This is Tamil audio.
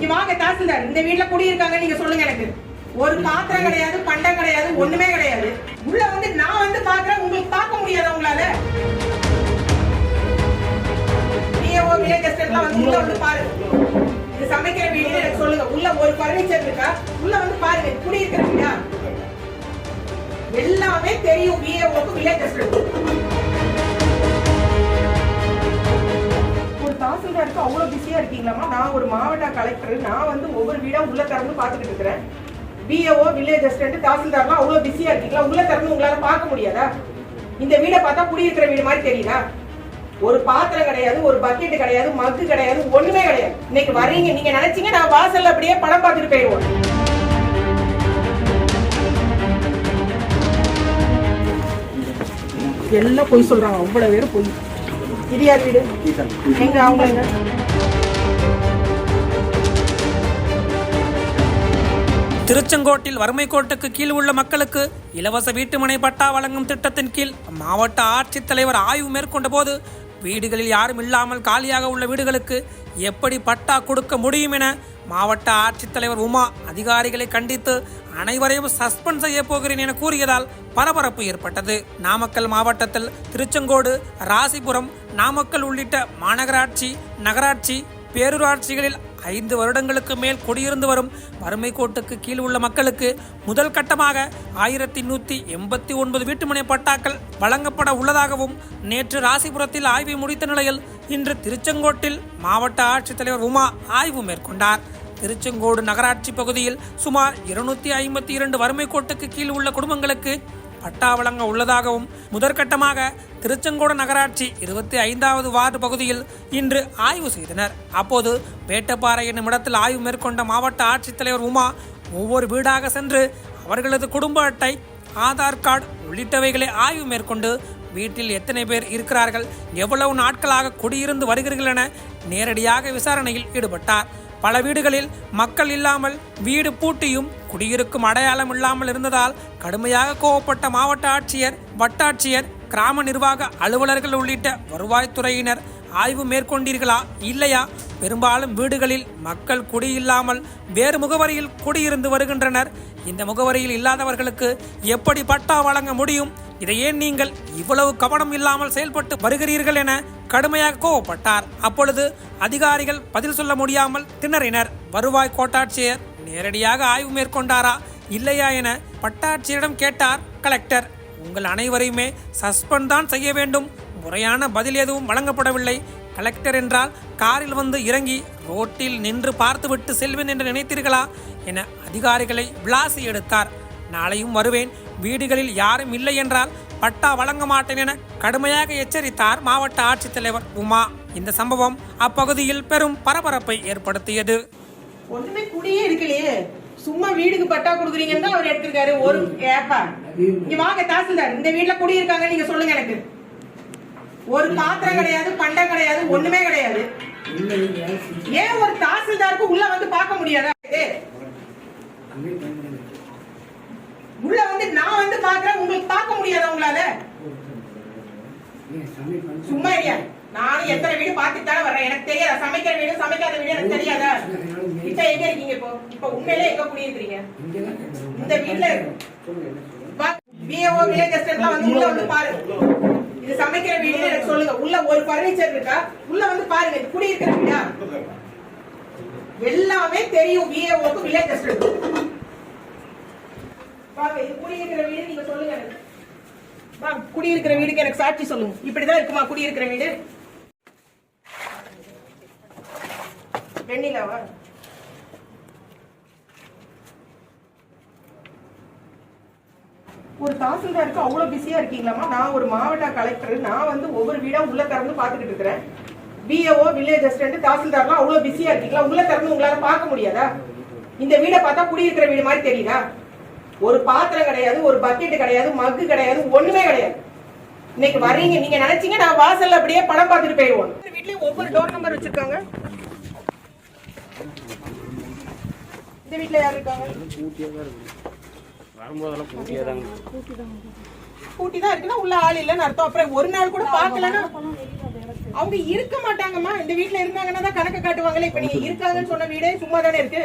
இங்க வாங்க தாசில்தார். இந்த வீட்ல குடியிருக்காங்க நீங்க சொல்லுங்க எனக்கு. ஒரு பாத்திரம் கிடையாது பண்டம் கிடையாது ஒண்ணுமே கிடையாது. உள்ள வந்து நான் வந்து பாக்குறேன் உங்களுக்கு பார்க்க முடியாதா உங்களால. பிஏஓ வில்லேஜ் எஸ்டேட்லாம் வந்து உள்ள வந்து பாருங்க. இது சமைக்கிற வீடு எனக்கு சொல்லுங்க. உள்ள ஒரு பர்னிச்சர் இருக்கா? உள்ள வந்து பாருங்க குடியிருக்கிற வீடா? எல்லாமே தெரியும் பிஏஓக்கு வில்லேஜ் எஸ்டேட் ஒரு அவ்வளோ பிஸியாக இருக்கீங்களாமா நான் ஒரு மாவட்ட கலெக்டர் நான் வந்து ஒவ்வொரு வீடாக உள்ள திறந்து பார்த்துக்கிட்டு இருக்கிறேன். பிஏஓ வில்லேஜ் அசிஸ்டன்ட் தாசில்தார்லாம் அவ்வளோ பிஸியாக இருக்கீங்களா? உள்ள திறந்து உங்களால பார்க்க முடியாதா? இந்த வீடை பார்த்தா குடியிருக்கிற வீடு மாதிரி தெரியுதா? ஒரு பாத்திரம் கிடையாது ஒரு பக்கெட் கிடையாது மக்கு கிடையாது ஒண்ணுமே கிடையாது. இன்னைக்கு வர்றீங்க நீங்க நினைச்சீங்க நான் வாசல்ல அப்படியே படம் பார்த்துட்டு போயிடுவோம். எல்லாம் பொய் சொல்றாங்க அவ்வளவு பேரும் பொய். இது யார் வீடு. எங்க அவங்க எங்க? திருச்செங்கோட்டில் வறுமை கோட்டுக்கு கீழ் உள்ள மக்களுக்கு இலவச வீட்டுமனை பட்டா வழங்கும் திட்டத்தின் கீழ் மாவட்ட ஆட்சித்தலைவர் ஆய்வு மேற்கொண்ட போது வீடுகளில் யாரும் இல்லாமல் காலியாக உள்ள வீடுகளுக்கு எப்படி பட்டா கொடுக்க முடியும் என மாவட்ட ஆட்சித்தலைவர் உமா அதிகாரிகளை கண்டித்து அனைவரையும் சஸ்பெண்ட் செய்ய போகிறேன் என கூறியதால் பரபரப்பு ஏற்பட்டது. நாமக்கல் மாவட்டத்தில் திருச்செங்கோடு ராசிபுரம் நாமக்கல் உள்ளிட்ட மாநகராட்சி நகராட்சி பேரூராட்சிகளில் ஐந்து வருடங்களுக்கு மேல் குடியிருந்து வரும் வறுமை கோட்டுக்கு கீழ் உள்ள மக்களுக்கு முதல் கட்டமாக ஆயிரத்தி நூற்றி எண்பத்தி ஒன்பது வீட்டுமனை பட்டாக்கள் வழங்கப்பட உள்ளதாகவும் நேற்று ராசிபுரத்தில் ஆய்வை முடித்த நிலையில் இன்று திருச்செங்கோட்டில் மாவட்ட ஆட்சித்தலைவர் உமா ஆய்வு மேற்கொண்டார். திருச்செங்கோடு நகராட்சி பகுதியில் சுமார் இருநூத்தி ஐம்பத்தி இரண்டு வறுமை கோட்டுக்கு கீழ் உள்ள குடும்பங்களுக்கு பட்டா வழங்க உள்ளதாகவும் முதற்கட்டமாக திருச்செங்கோடு நகராட்சி இருபத்தி ஐந்தாவது வார்டு பகுதியில் இன்று ஆய்வு செய்தனர். அப்போது வேட்டப்பாறை என்னும் இடத்தில் ஆய்வு மேற்கொண்ட மாவட்ட ஆட்சித்தலைவர் உமா ஒவ்வொரு வீடாக சென்று அவர்களது குடும்ப அட்டை ஆதார் கார்டு உள்ளிட்டவைகளை ஆய்வு மேற்கொண்டு வீட்டில் எத்தனை பேர் இருக்கிறார்கள் எவ்வளவு நாட்களாக குடியிருந்து வருகிறீர்கள் என நேரடியாக விசாரணையில் ஈடுபட்டார். பல வீடுகளில் மக்கள் இல்லாமல் வீடு பூட்டியும் குடியிருக்கும் அடையாளம் இல்லாமல் இருந்ததால் கடுமையாக கோவப்பட்ட மாவட்ட ஆட்சியர் வட்டாட்சியர் கிராம நிர்வாக அலுவலர்கள் உள்ளிட்ட வருவாய்த்துறையினர் ஆய்வு மேற்கொண்டீர்களா இல்லையா? பெரும்பாலும் வீடுகளில் மக்கள் குடியில்லாமல் வேறு முகவரியில் குடியிருந்து வருகின்றனர். இந்த முகவரியில் இல்லாதவர்களுக்கு எப்படி பட்டா வழங்க முடியும்? இதை ஏன் நீங்கள் இவ்வளவு கவனம் இல்லாமல் செயல்பட்டு வருகிறீர்கள் என கடுமையாக கோவப்பட்டார். அப்பொழுது அதிகாரிகள் பதில் சொல்ல முடியாமல் திணறினர். வருவாய் கோட்டாட்சியர் நேரடியாக ஆய்வு மேற்கொண்டாரா இல்லையா என பட்டாட்சியரிடம் கேட்டார் கலெக்டர். உங்கள் அனைவரையுமே சஸ்பெண்ட் தான் செய்ய வேண்டும். முறையான பதில் எதுவும் வழங்கப்படவில்லை. கலெக்டர் என்றால் காரில் வந்து இறங்கி ரோட்டில் நின்று பார்த்துவிட்டு செல்வேன் என்று நினைத்தீர்களா என அதிகாரிகளை விளாசி எடுத்தார். நாளையும் வருவேன். வீடுகளில் யாரும் இல்லை என்றால் பட்டா வழங்க மாட்டேன் என கடுமையாக எச்சரித்தார் மாவட்ட ஆட்சித்தலைவர் உமா. இந்த சம்பவம் அப்பகுதியில் பெரும் பரபரப்பை ஏற்படுத்தியது. ஒண்ணுமே குடியே இருக்கலையே. சும்மா வீடுக்கு பட்டா கொடுக்குறீங்கன்னு தான் அவர் எடுத்திருக்காரு. ஒரு ஏப்பா. இங்க வாங்க தாசில்தார். இந்த வீட்ல குடியிருக்காங்க நீங்க சொல்லுங்க எனக்கு. ஒரு பாத்திரம் கிடையாது பண்டம் கிடையாது ஒண்ணுமே கிடையாது. ஏன் ஒரு தாசில்தாருக்கு உள்ள வந்து பார்க்க முடியாதா? உள்ள வந்து நான் வந்து பாக்குறேன் உங்களுக்கு பார்க்க முடியாதா உங்களால? சும்மா இல்லையா நானும் எத்தனை வீடு பார்த்துட்டு தானே வர்றேன். எனக்கு தெரியாதா? சமைக்கிற வீடு சமைக்காத வீடு எனக்கு தெரியாதா? இப்ப எங்க இருக்கீங்க இப்போ? இப்ப உண்மையிலே எங்க குடியிருக்கிறீங்க? இந்த வீட்ல பிஏஓ வில்லேஜ் எஸ்டேட்லாம் வந்து உள்ள வந்து பாருங்க இது சமைக்கிற வீடு எனக்கு சொல்லுங்க. உள்ள ஒரு பர்னிச்சர் இருக்கா? உள்ள வந்து பாருங்க இது குடியிருக்கிற வீடா? எல்லாமே தெரியும். பிஏஓக்கு வில்லேஜ் எஸ்டேட் வாங்க இது குடியிருக்கிற வீடு நீங்க சொல்லுங்க. எனக்கு குடியிருக்கிற வீடுக்கு எனக்கு சாட்சி சொல்லுங்க. இப்படிதான் இருக்குமா குடியிருக்கிற வீடு? வெண்ணிலாவா ஒரு தாசில்தாருக்கு அவ்வளவு பிஸியா இருக்கீங்களாமா நான் ஒரு மாவட்ட கலெக்டர் நான் வந்து ஒவ்வொரு வீடா உள்ள திறந்து பாத்துக்கிட்டு இருக்கிறேன். பிஏஓ வில்லேஜ் அசிஸ்டன்ட் தாசில்தார்லாம் அவ்வளவு பிஸியா இருக்கீங்களா? உள்ள திறந்து உங்களால பார்க்க முடியாதா? இந்த வீடை பார்த்தா குடியிருக்கிற வீடு மாதிரி தெரியுதா? ஒரு பாத்திரம் கிடையாது ஒரு பக்கெட் கிடையாது மக்கு கிடையாது ஒண்ணுமே கிடையாது. இன்னைக்கு வர்றீங்க நீங்க நினைச்சீங்க நான் வாசல்ல அப்படியே படம் பார்த்துட்டு போயிடுவோம். வீட்லயும் ஒவ்வொரு டோர் நம்பர் வச்சிருக்காங்க. இந்த வீட்ல யார் இருக்காங்க? வரும்போதெல்லாம் தாங்க கூட்டி தான் இருக்குன்னா உள்ள ஆள் இல்லைன்னு அர்த்தம். அப்புறம் ஒரு நாள் கூட பார்க்கலன்னா அவங்க இருக்க மாட்டாங்கம்மா. இந்த வீட்டுல இருந்தாங்கன்னா தான் கணக்கு காட்டுவாங்களே. இப்ப நீங்க இருக்காங்கன்னு சொன்ன வீடே சும்மா தானே இருக்கு?